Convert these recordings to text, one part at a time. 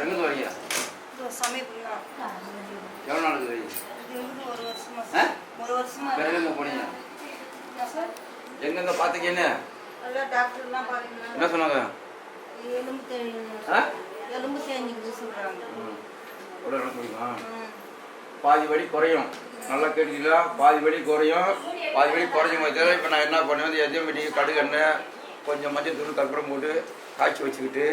எங்கேருந்து வரீங்க? எவ்வளோ நாளுக்கு வரீங்க? இது வந்து ஒரு வருஷமா ஒரு வருஷமா வேற போனீங்க? என்ன சார்? எங்கெங்க டாக்டர்லாம் பாருங்களா என்ன சொன்னாங்க? எலும்பு ஆ? எலும்பு. உடனே என்ன பாதி வலி குறையும். நல்லா கேட்டுங்களா? பாதி வலி குறையும். பாதி வலி குறையும் வச்சாலும் இப்போ நான் என்ன பண்ணுவேன் எதையும் வெட்டி கடுகு எண்ணெய் கொஞ்சம் மஞ்சள் தூள் கற்பூரம் போட்டு காய்ச்சி வச்சுக்கிட்டு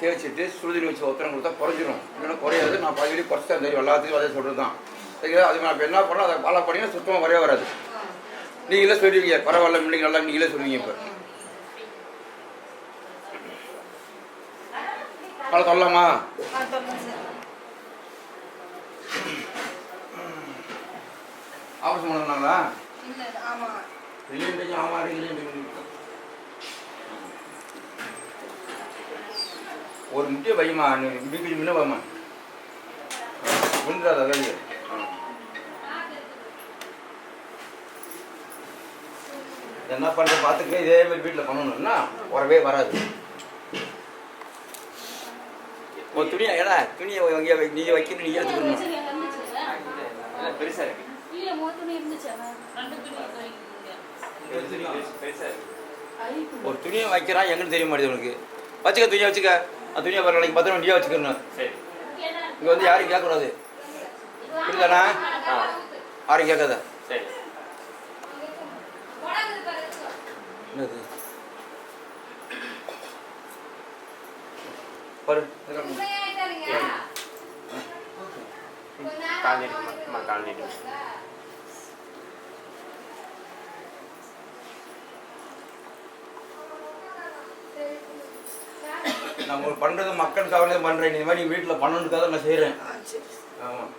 தேய்ச்சிட்டு சுடுதண்ணி வச்சு ஒத்தனம் கொடுத்தா குறைஞ்சிரும். இல்லைன்னா குறையாது. நான் பாதி வலி குறைச்சி தெரியும். எல்லாத்துக்கும் அதே சொல்கிறது தான் சரிங்களா? அது நான் இப்போ என்ன பண்ணோம் அதை ஃபாலோ பண்ணிங்கன்னா சுத்தமாக வரவே வராது. நீங்களே சொல்லுவீங்க பரவாயில்ல முன்னைக்கு நல்லா நீங்களே சொல்லுவீங்க இப்போ. பல சொல்லலாமா? ஆபரேஷன் பண்ணாங்களா இல்லை ஆமாம் இல்லைன்னு ஆமாம் இல்லைன்னு ஒரு முட்டிய வைமா பிபிடி முன்ன வைமா விழுந்துடாத என்ன பண்ணுற பார்த்துக்க இதே மாதிரி வீட்டில் பண்ணணும்னா வரவே வராது. ஒரு துணியை ஏடா துணியை இங்கே வை. நீங்கள் வைக்கணும் நீ எடுத்துக்கணும். பெருசா இருக்கு. ஒரு துணியை வைக்கிறான் எங்கன்னு தெரிய மாட்டேது உனக்கு. வச்சுக்க துணியை வச்சுக்க. அந்த துணியை வர நாளைக்கு பத்திரம் வண்டியாக வச்சுக்கணும். சரி. இங்கே வந்து யாரும் கேட்கக்கூடாது. புரியுதாண்ணா? ஆ. யாரும் கேட்காத. சரி. என்னது? பாரு. கால் நீட்டுமா கால் நான் உங்களுக்கு பண்ணுறது மக்களுக்காக பண்ணுறேன் இந்த மாதிரி வீட்டில் பண்ணணுக்காக நான் செய்கிறேன் ஆமாம்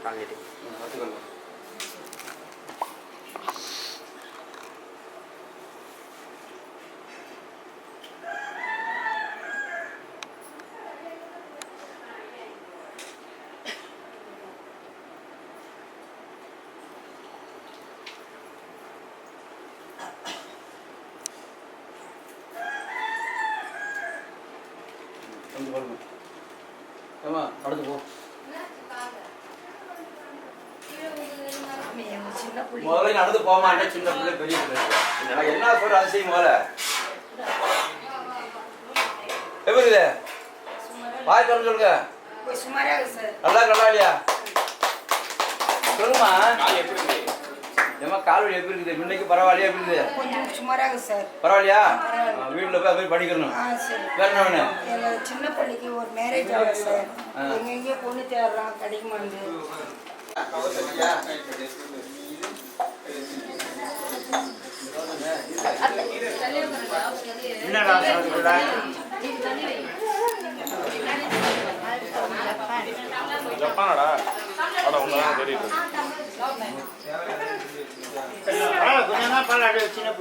கால் நீட்டு பார்த்துக்கலாம் கொஞ்சம் பாருங்க ஏமா அடுத்து போ சாமி எங்கள் சின்ன பிள்ளை மாட்டேன் சின்ன பிள்ளை பெரிய பிள்ளை. என்ன சொல்ற அதிசயம் முதல்ல எப்படி இது? வாய் திறந்து சொல்லுங்க. நல்லா நல்லா இல்லையா? சொல்லுமா. ஏமா கால் வலி எப்படி இருக்குது? முன்னைக்கு பரவாயில்லையா எப்படி இருக்குது? கொஞ்சம் சுமாராக இருக்கு சார். பரவாயில்லையா? வீட்டில் போய் போய் படிக்கணும். வேற என்ன வேணும்? சின்ன பிள்ளைக்கு ஒரு மேரேஜ் ஆகுது சார். எங்கெங்கேயோ பொண்ணு தேடுறான் கிடைக்க மாட்டேங்குது என்னடா சொல்லுடா ஜப்பானடா? அட ஒண்ணுதான் தெரியுது கொஞ்சம் தான் பால் அப்படியே சின்ன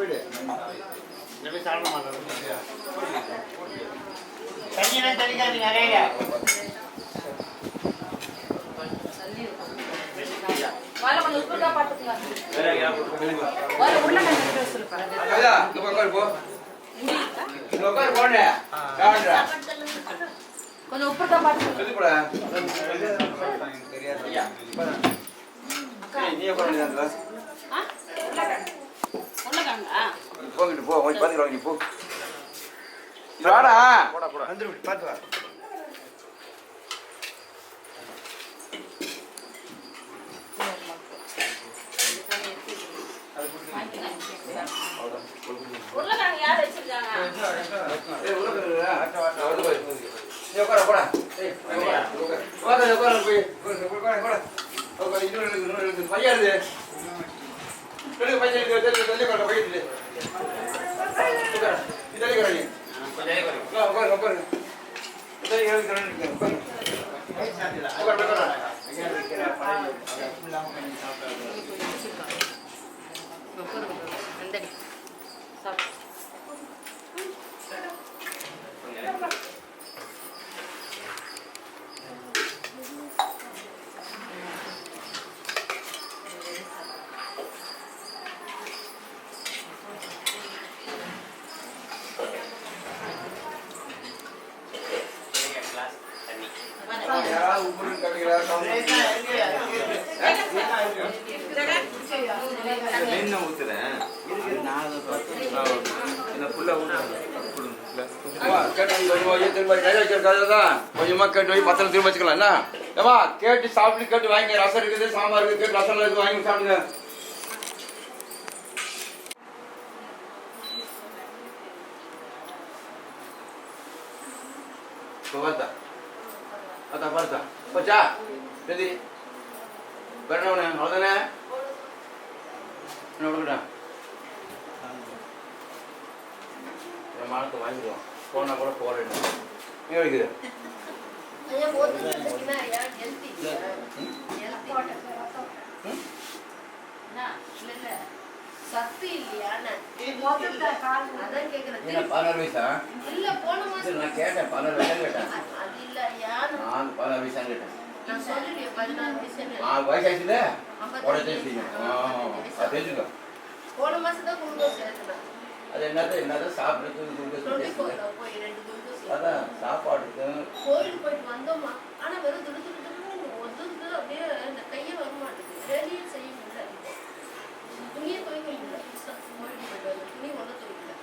சாப்பிட தண்ணியெல்லாம் பாத்துக்கலாம் கொஞ்சம்? உருளைக்கிழங்கு. உருளைக்கிழங்கா? போங்கிட்டு போ கொஞ்சம் பார்த்துக்கலாம் நீ போடா போடா. வந்து பார்த்து வா உருளைக்கிழங்கு யார் வச்சிருக்காங்க ஏய், போயிருடா. வந்து போய். நீ உட்கார, போடா. ஏய், உட்கார, உட்கார. போய். உட்கார, உட்கார, உட்கார. இன்னொரு இருக்கு, இன்னொரு இருக்கு. பையன் இருக்கு, உட்காரு, பையன் இது. உட்கார. நீ தள்ளி உட்காரு நீ. உட்காரு, உட்காரு, உட்காரு. தள்ளி உட்காரு, உட்காரு, உட்காரு. உட்காரு, உட்காரு. இல்லாமல் கொஞ்சம் சாப்பிட்டாரு அந்தடி சாப்பிடு யாராவது உப்பு கட்டிக்கிறா ரேகா எங்கே? ரேகா எங்கே? என்ன ஊத்துறேன் நான் அதை பார்த்து இந்த புள்ள ஊத்துறேன் கேட்டு கொஞ்சமா திரும்ப கையில் தான். கேட்டு போய் பத்திரம் திரும்ப வச்சுக்கலாம். என்ன? ஏமா கேட்டு சாப்பிட்டு கேட்டு வாங்கி ரசம் இருக்குது சாம்பார் இருக்குது ரசம் இருக்குது வாங்கி சாப்பிடுங்க. பார்த்தா? பார்த்தா பார்த்தா. போச்சா? சரி வேற என்ன அவ்வளோதானே என்ன மானத்தை வாங்கிடுவோம். போனால் கூட போகிறேன் எங்கே வைக்குது சத்து இல்லையான்னு அதான் கேக்குறேன் என்ன பதினாறு வயசா இல்ல போன சரி, மாசம் நான் கேட்டேன் பதினாறு வயசா கேட்டேன் நான் பதினாறு வயசா கேட்டேன் வயசாச்சுல தெரிஞ்சுக்கோ போன மாசம் தான் ஏற்றினேன் அது என்னது என்னது டுவெண்ட்டி அதான் சாப்பாடுக்கு கோயில் போயிட்டு வந்தோமா? ஆனா வெறும் துடு துடு ஒதுந்து அப்படியே இந்த கையே வர மாட்டேங்குது. வேலையே செய்ய முடியல. துணியை துவைக்க முடியல. கோயிலுக்கு போயிட்டு வந்து துணி ஒன்றும் துவைக்கல.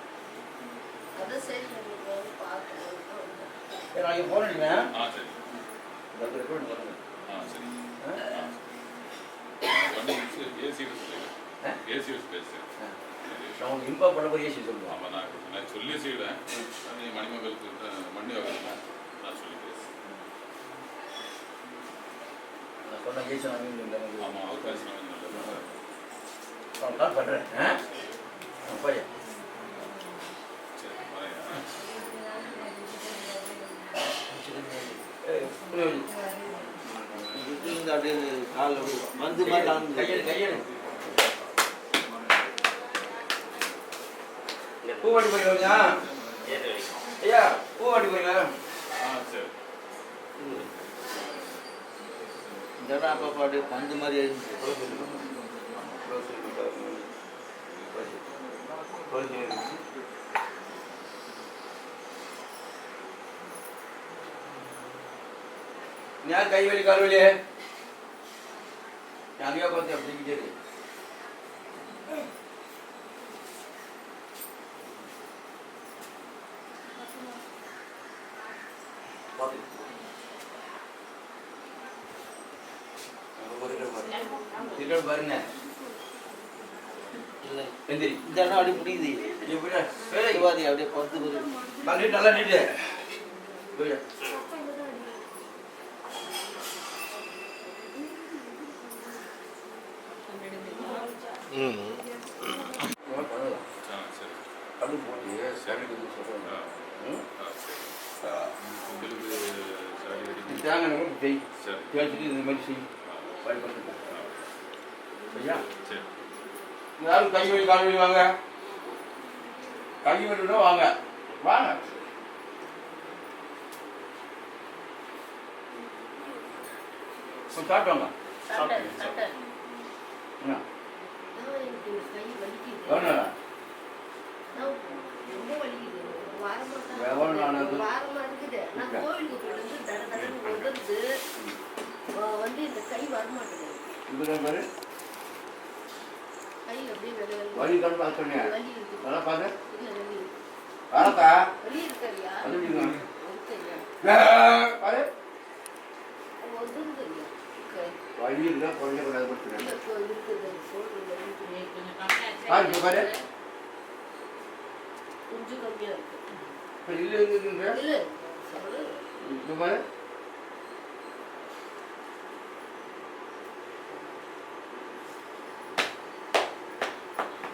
அதான் சரி உங்களுக்கு வந்து பார்க்கணும். சரி நாளைக்கு அடிக்கிறேன் ஆ சரி. ஆ சரி. ஆ? பண்ணி முடிச்சு போய் ஏசி சொல்லுவேன். ஆமாம் நான் நான் சொல்லி செய்வேன். நீ மணிமங்களுக்கு மண்ணி வைக்கிறேன் நான் சொல்லி பேசுகிறேன் நான் சொன்ன வாங்கி ஆமாம் நல்லது. நான் கால் பண்ணுறேன் ஆ? போய். சரி வரேன். இருந்து அப்படியே காலில் வந்து மாதிரி கையெழு கையெழு பூவாட்டி போயிருக்கா ஐயா ஆ சரி இந்த இடம் அப்பப்போ அப்படியே பந்து மாதிரி இருந்துச்சு யார் கை வலி கால் வலி அங்கேயா பார்த்து அப்படிக்கிட்டே இருக்கு பார்த்து. அங்க ஒரு இடம் பாரு. திருடன் பாருங்க இல்லை எப்படி வேலை சிவாதி அப்படியே நீட்டு நல்லா நீட்டு. கண்ணு போட்டு வந்து சொல்கிறேன் தேங்காய் செய் சரி. தேய்ச்சிட்டு இந்த மாதிரி செய். பயன்படுத்த சரி. யாரும் கை வலி கால் வலி வாங்க. கை வலினா வாங்க. வாங்க. கொஞ்சம் சாப்பிட்டு வாங்க சட்டை சட்டை என்ன? அதான் எனக்கு கை வலிக்குது வேணும்டா நான் ரொம்ப வலிக்குது வாரமா தான் எவ்வளவு நாள் ஆகுது? வாரமா இருக்குது நான் இருக்கா? கோவிலுக்கு போயிட்டு வந்து இந்த கை வரமாட்டேங்குது இப்படி பாரு கை அப்படியே வெளி வெளி வலி கண்டு பார்த்து இருக்குது நல்லா பாரு இல்ல. வரத்தா? பாரு. வலி இருந்தால் குறைஞ்ச கூடாது இல்ல பாரு பாரு. கொஞ்சம் கம்மியா இருக்கு. இல்லை இருக்குங்க இல்ல சொல்லு. இப்போ பாரு ம், பாரு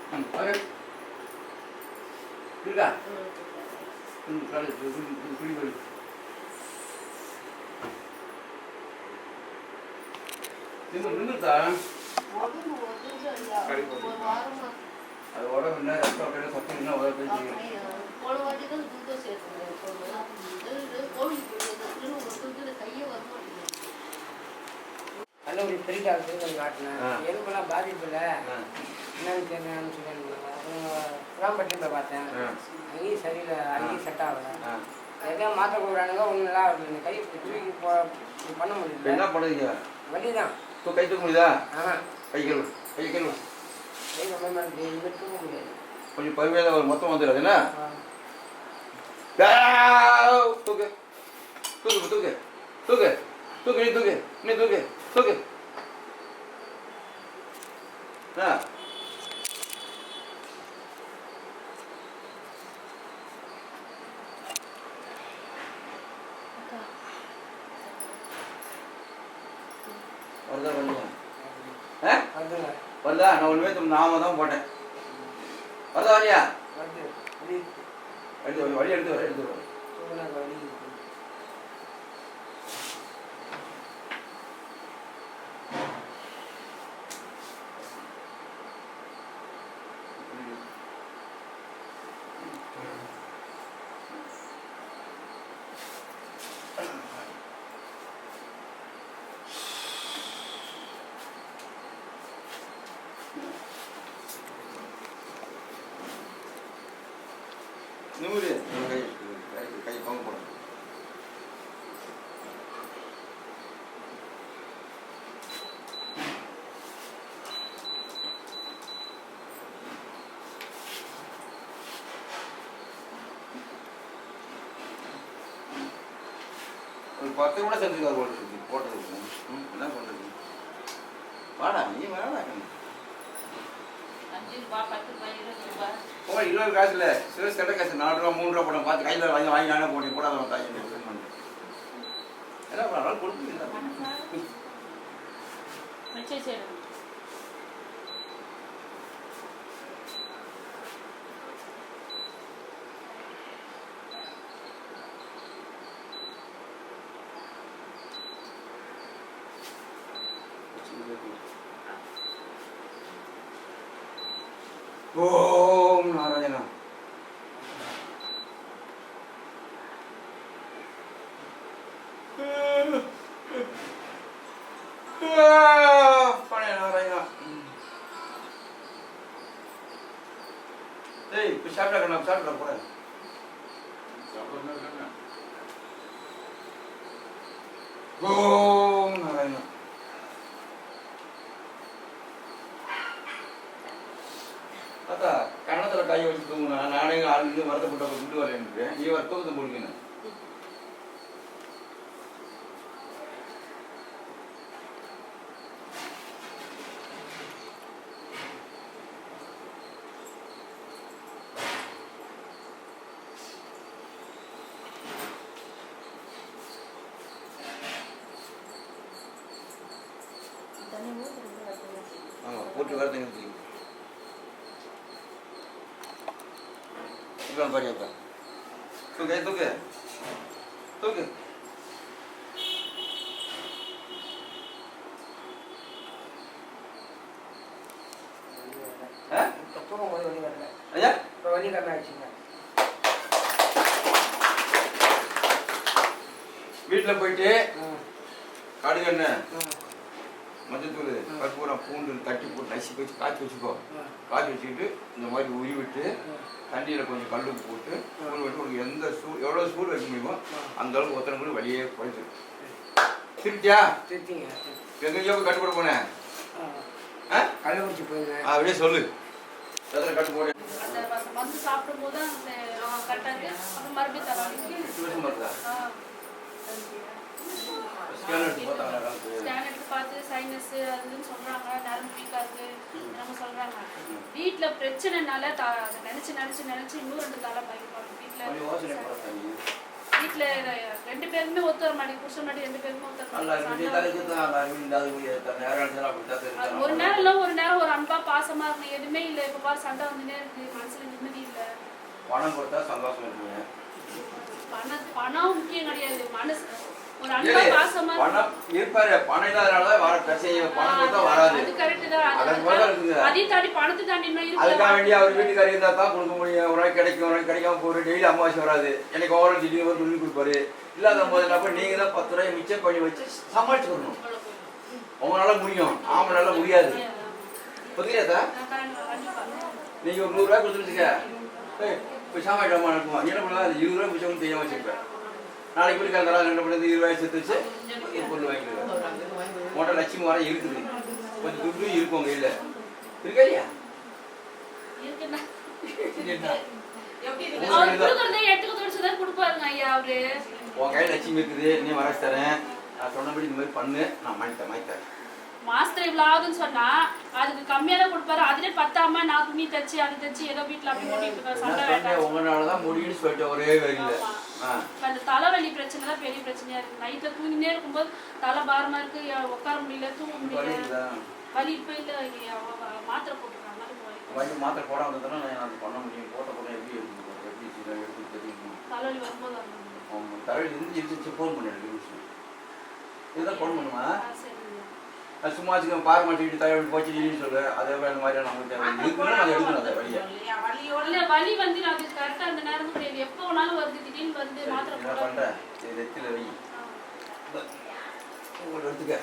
இருக்கா ம். ம், காலு, குடி, குடி, குடி, குடி. நின்று நின்றுதா அது உடம்பு என்ன ரத்தம் அப்படியே சத்து என்ன உதவி. திரும்ப ஒரு பெரிய டாக்டர் காட்டினேன். எலும்பெல்லாம் பாதிப்பு இல்லை. என்னன்னு தெரியலன்னு சொல்லியிருந்தாங்க அப்புறம் புறாம்பட்டி போய் பார்த்தேன். அங்கேயும் சரியில்லை அங்கேயும் செட் ஆகலை. ஆ. எதையோ மாற்ற கொடுக்குறானுங்க? ஒன்றும் நல்லா இந்த கை தூக்கி போ பண்ண இப்ப முடியல என்ன பண்ணுறீங்க வலி தான் தூ கை தூக்க முடியுதா? ஆ கை கழுவு கை கழுவு. கை ரொம்ப இங்கே தூக்க முடியாது. கொஞ்சம் பருமையாக ஒரு மொத்தம் வந்துடாது என்ன! தூக்கு. தூக்கு தூக்கு. தூக்கு. தூக்கு நீ தூக்கு. நீ தூக்கு. தூக்கு. ஆ வருதா வருதா ஆ வருதுங்க வருதா நான் ஒன்றுமே நாம தான் போட்டேன். வருதா வரி வழி எடுத்து வர எடுத்து வர தூக்கினா வலி இருக்கு. நிமிரு கை கை கை பங்கு போட ஒரு பத்து கூட செஞ்சுக்காது போட்டு போட்டதுக்கு ம், என்ன பண்ணுறது வாடா நீ வாடா. ரூபாய் இருபது காசு இல்லை சிவஸ் கட்ட காசு நாலு ரூபா மூணு ரூபா போட்டேன் பார்த்து கையில் வாங்கி வாங்கி நானே போட்டேன் போடாத வந்தாங்க என்ன பண்ணாலும் கொடுத்து மிச்சம் சரி ஓம் நாராயணா பழைய நாராயணா ஏய் இப்போ சாப்பிட்டா கண்ணா சாப்பிட்டா போட சாப்பிட்றதா இருக்காங்க ஓம் நாராயணா அத்தா கன்னத்துல கை வச்சு தூங்குனா நானே ஆளுங்க வருத்தப்பட்ட விட்டு வரேன் நீ போடுவீங்க தூக்கத்தை போட்டு வரது இப்போ பாரு அப்பா தூக்கு தூக்கு தூக்கு ஆ இப்போ தூக்கும் போது வலி வரல ஐயா இப்போ வலி கம்மியாச்சுங்க வீட்டில் போயிட்டு ம் கடுகெண்ணெய் ம் மஞ்சத்தூள் ம். கற்பூரம் பூண்டு தட்டி போட்டு நசி வச்சு காய்ச்சி வச்சுக்கோ. காய்ச்சி வச்சுக்கிட்டு இந்த மாதிரி உரி விட்டு தண்ணியில் கொஞ்சம் கல் போட்டு ஊற விட்டு உனக்கு எந்த சூ எவ்வளோ சூடு வைக்க முடியுமோ அந்த அளவுக்கு ஒத்தனை கூட வழியே குறைச்சு திருட்டியா திருத்திங்க எங்கேயோ கட்டுப்பட போனேன். ஆ. கள்ளக்குறிச்சி போயிருந்தேன் அப்படியே சொல்லு. எத்தனை கட்டு போடு. அந்த ம- மருந்து சாப்பிடும் போது தான் அந்த கரெக்டாக அப்புறம் மறுபடியும் தலைவலிக்கு வருதா ஸ்கேன் எடுத்து பார்த்து சைனஸ் அதுன்னு சொல்றாங்க. நரம்பு வீக்கா இருக்கு நம்ம சொல்றாங்க. வீட்ல பிரச்சனைனால த- அதை நினைச்சு நினைச்சு நினைச்சு இன்னும் ரெண்டு தலை வீட்ல பண்ணாதீங்க. வீட்ல ரெண்டு பேருமே ஒத்து வர மாட்டேங்குது. புருஷன் முன்னாடி ரெண்டு பேருமே ஒத்து வர. ஒரு நேரம் இல்ல ஒரு நேரம் ஒரு அன்பா பாசமா இருக்கணும் எதுவுமே இல்ல. இப்ப பாரு சண்டை வந்துனே இருக்கு. மனசுல நிம்மதி இல்ல. பணம் கொடுத்தா சந்தோஷம் இருக்குங்க பணம் பணம் முக்கியம் கிடையாது. மனசு பணம் இருப்பாரு பணம் இல்லாதனாலதான் வர பிரச்சனை பணம் கொடுத்தா வராது. அதுக்காக இருக்கு வேண்டி அவர் வீட்டுக்காரி இருந்தா தான் கொடுக்க முடியும். ஒரு நாள் கிடைக்கும் ஒரு நாள் கிடைக்காம போற டெய்லி அமாவாசை வராது. எனக்கு ஓவரம் திடீர்னு ஒரு துணி கொடுப்பாரு. இல்லாத போது அப்ப நீங்க தான் பத்து ரூபாய் மிச்சம் பண்ணி வச்சு சமாளிச்சுக்கணும் உங்களால முடியும். ஆமனால முடியாது. புரியுதா நீங்க ஒரு நூறு ரூபாய் கொடுத்துருச்சுங்க ஏய் போய் சாமான் இருக்குமா என்ன பண்ணலாம்? இருபது ரூபாய் மிச்சம் தெரியாம வச்சிருப்பேன் நாளைக்கு போய் ரெண்டு பண்ணி இருபது ரூபாய் சேர்த்து வச்சு பொருள் வாங்கிடுவேன் மோட்டர் லட்சுமி வர இருக்குது. கொஞ்சம் துட்டு இருக்கும் உங்க கையில இருக்கா இல்லையா? உன் கையில் லட்சுமி இருக்குது. நீ வர தரேன். நான் சொன்னபடி இந்த மாதிரி பண்ணு. நான் மாய்த்தேன் மாய்த்தேன் மாஸ்டர் இவ்வளவு ஆகுதுன்னு சொன்னா அதுக்கு கம்மியா தான் கொடுப்பாரு. அதுலயே பத்தாம நான் துணி தச்சு அது தச்சு ஏதோ வீட்டுல அப்படி ஓட்டிட்டு சண்டை சொன்னேன் வேண்டாம். உங்களால தான் முடியும்னு சொல்லிட்டு ஒரே இப்ப அந்த தலைவலி பிரச்சனை தான் பெரிய பிரச்சனையா இருக்கு. நைட்ல தூங்கினே இருக்கும்போது தலை பாரமா இருக்கு. உட்கார முடியல தூங்க முடியல? வலி இப்ப இல்ல. மாத்திரை போட்டுருக்காங்க மாத்திரை போடாம இருந்ததுன்னா நான் பண்ண முடியும்? போட்ட போட எப்படி தெரியும்? தலைவலி வரும்போது தலையில் இருந்து இருந்துச்சு ஃபோன் பண்ணி இதுதான் ஃபோன் பண்ணுமா? சும்மா வச்சுக்க பாரு மாட்டிக்கிட்டு தலைவலி போச்சு இல்லைன்னு அதே மாதிரி மாதிரி நமக்கு தேவை இருக்குன்னு அதை எடுக்கணும் அதை வழியை. இல்ல வலி வந்து அது கரெக்டா அந்த நேரம் கிடையாது. எப்போ வேணாலும் வருது திடீர்னு வந்து மாத்திரை போட பண்ற? சரி வை. உங்களை எடுத்துக்க.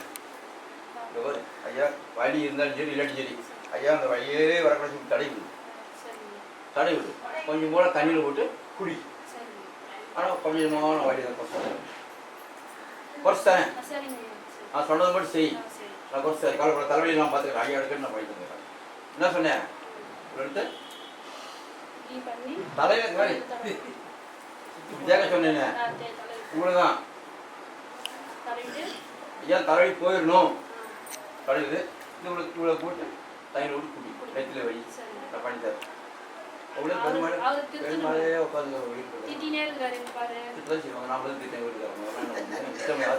ஐயா வலி இருந்தாலும் சரி இல்லாட்டி சரி. ஐயா அந்த வழியே வரக்கூடாது தடை விடு. தடை விடு. கொஞ்சம் கூட தண்ணியில் போட்டு குடி. ஆனால் கொஞ்சமான வழி தான். ஐயா, சரி. நான் சொன்னது மட்டும் செய் சரி நான் குறைச்சேன் காலப்பட தலைவலி நான் பார்த்துக்கிறேன் ஐயா எடுக்கன்னு நான் போயிட்டு வந்துடுறேன். என்ன சொன்னேன் எடுத்து டீ பண்ணி தலையில இந்த மாதிரி கேட்க சொன்னேனே. உங்களுக்கு தான் ஐயா தலைவலி போயிடணும்? ஆ, கழுகுது இது இவ்வளோ இவ்வளோ போட்டு தண்ணியில் விட்டு குடி. நெத்தில வை. சரி. பெருமாள். பெருமாளே உட்காந்து திட்டினே இருக்காரு பாரு. செய்வாங்க.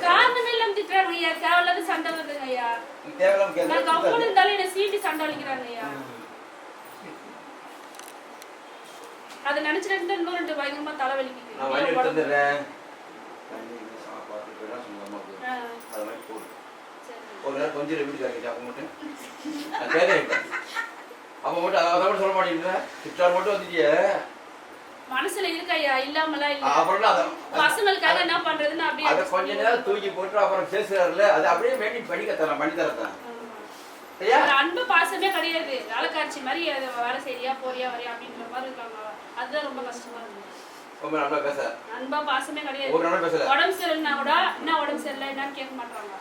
காரணமே இல்லாம திட்டுறாங்க ஐயா. தேவையில்லாத சண்டை வருதுங்க ஐயா. தேவையில்லாம இருந்தாலும் என்ன சீண்டி சண்டை அடிக்கிறாங்க ஐயா. அதை நினைச்சிட்டு இருந்தா இன்னும் ரெண்டு பயங்கரமா தலைவலிக்குது. நான் வழி எடுத்து வந்துடுறேன். அது மாதிரி போடு. ஒரு நேரம் கொஞ்சம் வீட்டுக்காரங்க அப்போ மட்டும் அதை அதை மட்டும் சொல்ல மாட்டேங்குது திட்டார் மட்டும் வந்துட்டியே. மனசுல இருக்கு ஐயா? இல்லாமலாம் இல்ல? அப்புறம் அதை பசங்களுக்காக என்ன பண்றதுன்னு அப்படியே அதை கொஞ்ச நேரம் தூக்கி போட்டு அப்புறம் பேசுறாருல அது அப்படியே மெயின்டைன் பண்ணி தரேன் பண்ணி அன்பு பாசமே கிடையாது. வேலைக்காட்சி மாதிரி அது வேலை போறியா வரியா அப்படின்ற மாதிரி இருக்காங்க. அதுதான் ரொம்ப கஷ்டமா இருக்கு. ரொம்ப நல்லா பேச. அன்பா பாசமே கிடையாது. ஒரு நாளும் பேசல. உடம்பு சரியில்லைனா கூட என்ன உடம்பு சரியில்லை என்னன்னு கேட்க மாட்டாங்க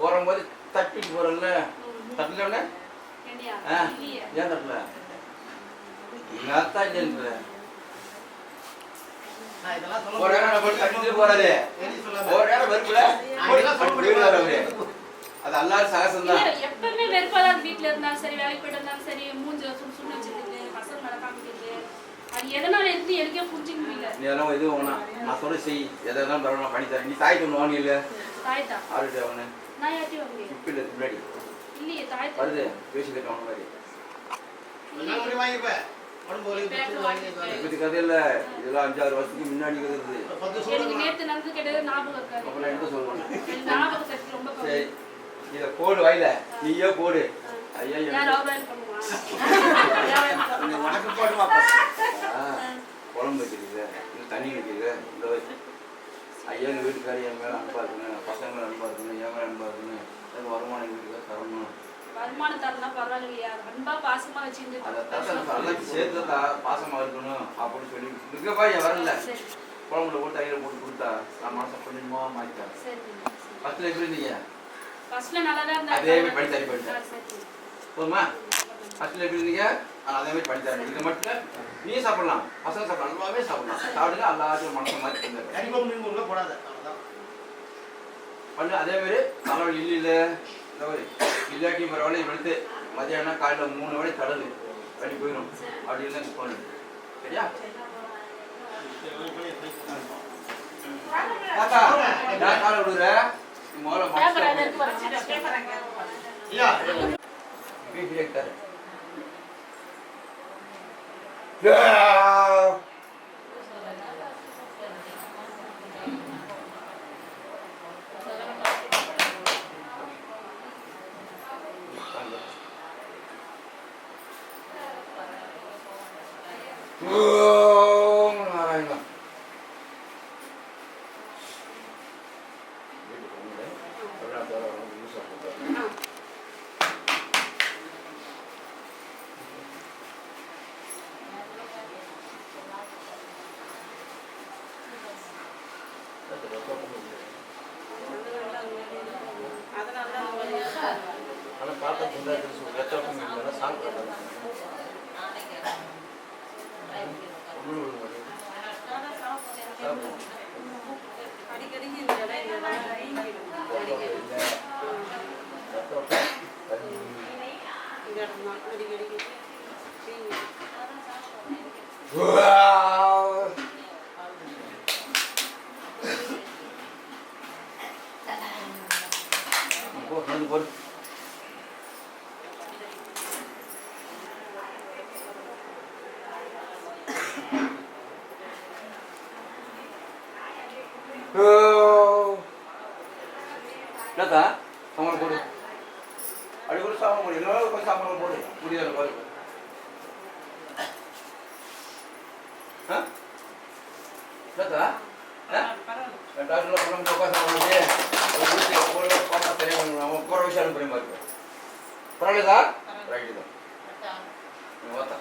போகும்போது தட்டிட்டு போறல தட்டல ஏன் தட்டல எங்க அத்தா இல்லைன்ற நான் இதெல்லாம் சொல்ல ஒரு நேரம் நம்ம தட்டிட்டு போறாரு வெளிய சொல்லாம. ஒரு நேரம் வெறுப்புல போயிடுவாரு அவரு அது அல்லாத சாகசம் இல்ல, தான் எப்பவுமே வெறுப்பாதான் இருக்கு. வீட்ல இருந்தாலும் சரி வேலைக்கு போயிட்டு இருந்தாலும் சரி மூஞ்சில சுடு சுடு வச்சிருக்குது பசங்க மேல காமிக்கிறது அது எதனால இருக்கு எனக்கே புரிஞ்சுக்க முடியல நீ அதெல்லாம் எதுவும் வேணாம் நான் சொல்ல செய். எதெல்லாம் பரவாயில்ல பண்ணி தரேன் நீ தாய் ஒன்று வாங்கி இல்லை. தாய்தா ஆறுட்டு அவனு நான் யார்ட்டையும் வாங்க இப்போ இல்லை முன்னாடி. இல்லையே தாய்தா வருது பேசி கட்ட அவன மாதிரி இதெல்லாம் அஞ்சாறு வருஷத்துக்கு முன்னாடி சரி. இதை போடு வாயில. நீயே போடு ஐயா? உனக்கு போடுமா குழம்பு தண்ணி வைக்கிறது இந்த வச்சு ஐயா எங்கள் வீட்டுக்காரி என் மேலே அன்பா இருக்குங்க பசங்க மேலே அன்பா இருக்குங்க என் மேலே அன்பா இருக்குங்க எனக்கு வருமானம் எங்கள் வருமானம் தரலாம் பரவாயில்லையா? அன்பா பாசமா வச்சிருந்து அதை தான் எல்லாம் சேர்த்து தான் பாசமாக இருக்கணும் அப்படின்னு சொல்லி என் வரல. குழம்புல போட்டு தயிரை போட்டு கொடுத்தா நான் மனசை கொஞ்சமாக மாற்றிட்டேன் சரி ஃபஸ்ட்டில் எப்படி இருந்தீங்க? ஃபர்ஸ்ட்ல நல்லா தான் இருந்தா அதே மாதிரி தரேன், தரேன். போதுமா? ஃபஸ்ட்டில் எப்படி இருந்தீங்க? நான் அதே மாதிரி பண்ணி தரேன் இது மட்டும் நீ சாப்பிடலாம். பசங்க சாப்பிடலாம் எல்லாமே சாப்பிடலாம். சாப்பிடுங்க எல்லாத்தையும் மனசை மாற்றி தந்துடுறேன் உள்ள போடாத. பண்ணு அதே மாதிரி தலைவலி இல்லை. மாதிரி இல்லாட்டி பரவாயில்ல எடுத்து மதியானம் காலையில் மூணு மணி கடல் வழி போயிடும் அப்படி இல்லை பண்ணு சரியா? தாத்தா நான் காலை something. என்னத்தா சாமான் போடு அப்படி கூட சாமான் போடு கொஞ்சம் போடு முடியாது ஆ என்னத்தா ஆ டாக்டர்ல பணம் உட்காந்து சாப்பிடுறது வீட்டுக்கு போட பார்த்தா தெரியும் அவன் போகிற விஷயம் அனுப்புறேன் பாருங்க பரவாயில்லைதா ரைட்டு தான் நீ வாத்தா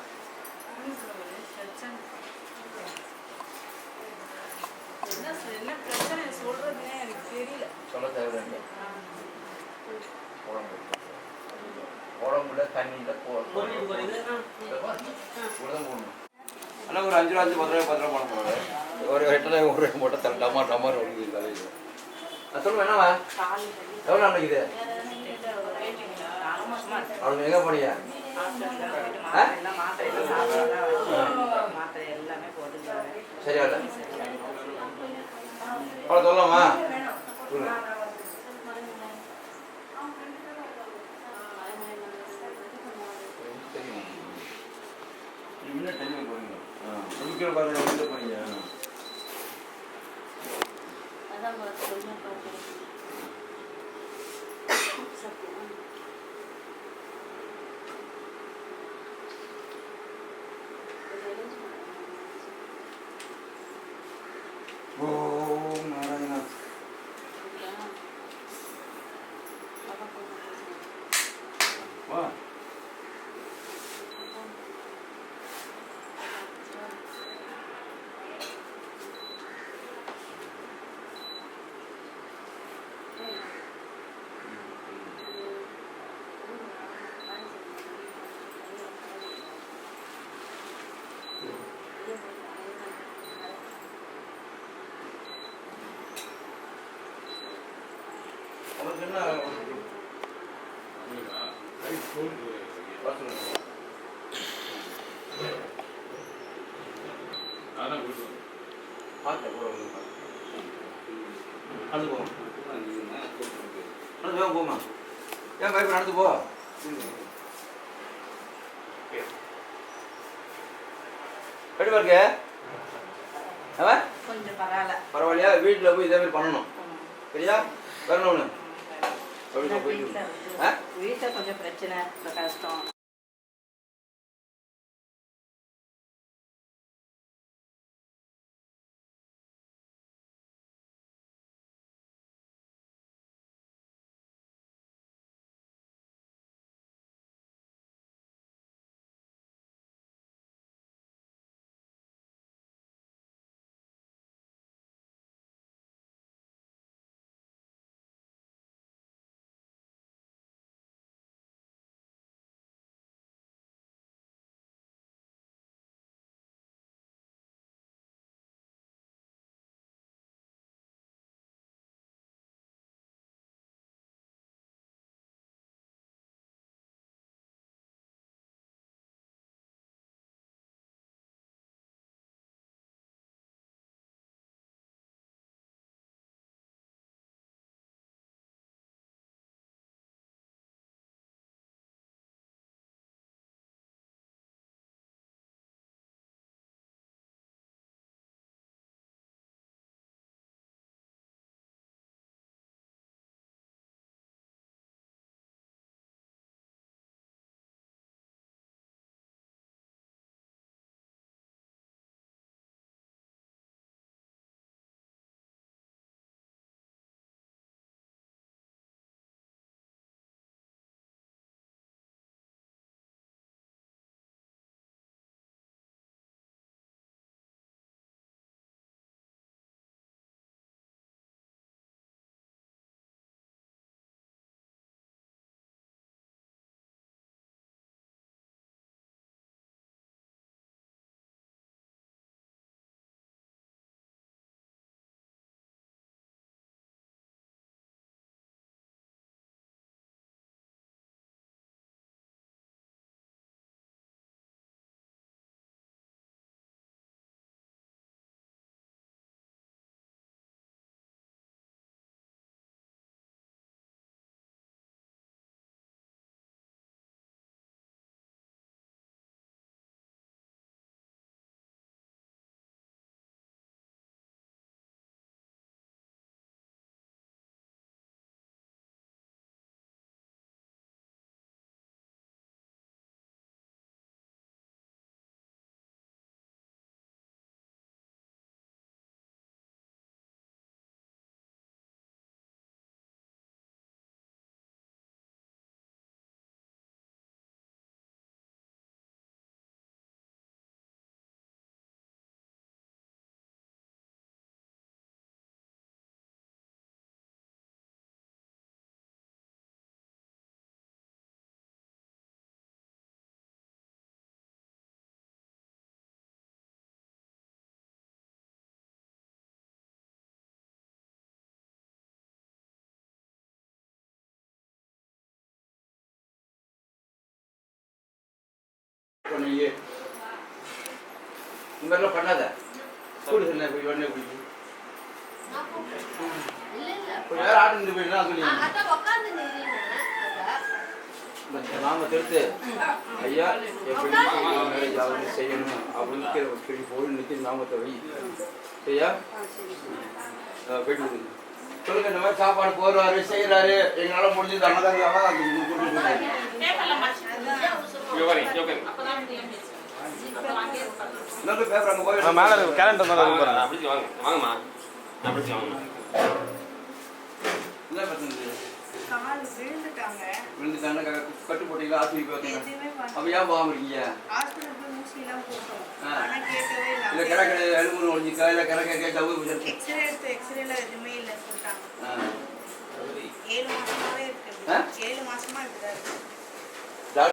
என்ன சொ- என்ன பிரச்சனை சொல்றதுன்னே எனக்கு தெரியல சொல்ல தேவையில்லை உடம்பு உடம்புல தண்ணியில் போடணும் ஆனால் ஒரு அஞ்சு ரூபா அஞ்சு பத்து ரூபாய் பத்து ரூபா பணம் போடுறது ஒரு எட்டு ஒரு ரூபாய் போட்டால் தர டமா டமார் ஒழுங்கு இல்லை அது சொல்லுவேன் என்னவா எவ்வளோ நாள் எங்கே போனீங்க ஆ? சரியா இல்லை அவ்வளோ சொல்லலாமா? முன்ன டைம் போறீங்க ஆ. முடிக்கிற பாருங்க எங்க போறீங்க அதான் பார்த்து சொல்லுங்க பார்த்து ஓம் நாராயணா வா அவருக்கு என்ன வர சொல்லுங்க. அதான் கூட்டு வந்தேன். பார்த்த கூட வந்து நடந்து போமா நடந்து வேகம் போமா பயப்பட நடந்து போ. எப்படி பாருங்க. பரவாயில்லையா? வீட்டில் போய் இதே மாதிரி பண்ணணும். சரியா? வரணும் ஒன்று வீட்டில் கொஞ்சம் பிரச்சனை கஷ்டம். பண்ணி இந்த மாதிரிலாம் பண்ணாத. கூடு சொன்ன போய் உடனே இல்ல. கொஞ்ச நேரம் ஆட்டு நின்று சொல்லி. நாம தெரித்து. ஐயா எப்படி மேரேஜ் ஆகுது செய்யணும் அப்படின்னு கேள்வி போய் நிறுத்தி நாமத்தை வை. சரியா அஹ் போயிட்டு விடுங்க சொல்லுங்க இந்த மாதிரி சாப்பாடு போடுறாரு செய்யறாரு எங்களால முடிஞ்சது அன்னதாங்க அன்னதாங்க கூட்டிட்டு போங்க. இங்க வரீங்க இங்க உட்காருங்க. இன்னொரு பேப்பர் அங்க போய் மேலே கேலண்டர் மேலே இருக்கு பாருங்க அப்படி வாங்க வாங்கம்மா அப்படி வாங்கம்மா என்ன பிரச்சனை கால் விழுந்துட்டாங்க விழுந்துட்டாங்க கட்டு போட்டீங்களா அப்ப ஏன் போகாம இருக்கீங்க ஹாஸ்பிட்டல் போய் போட்டோம். ஆனா கேட்கவே இல்ல இல்லை கிடக்கு எலும்பு ஒழிஞ்சிக்கா இல்ல கிடக்க டவு பிடிச்சிருச்சு எக்ஸ்ரே எடுத்து எக்ஸ்ரேல எதுவுமே இல்லை சொல்லிட்டாங்க ஆ ஏழு மாசமாவே ஆ? இருக்கு ஏழு மாசமா இருக்கு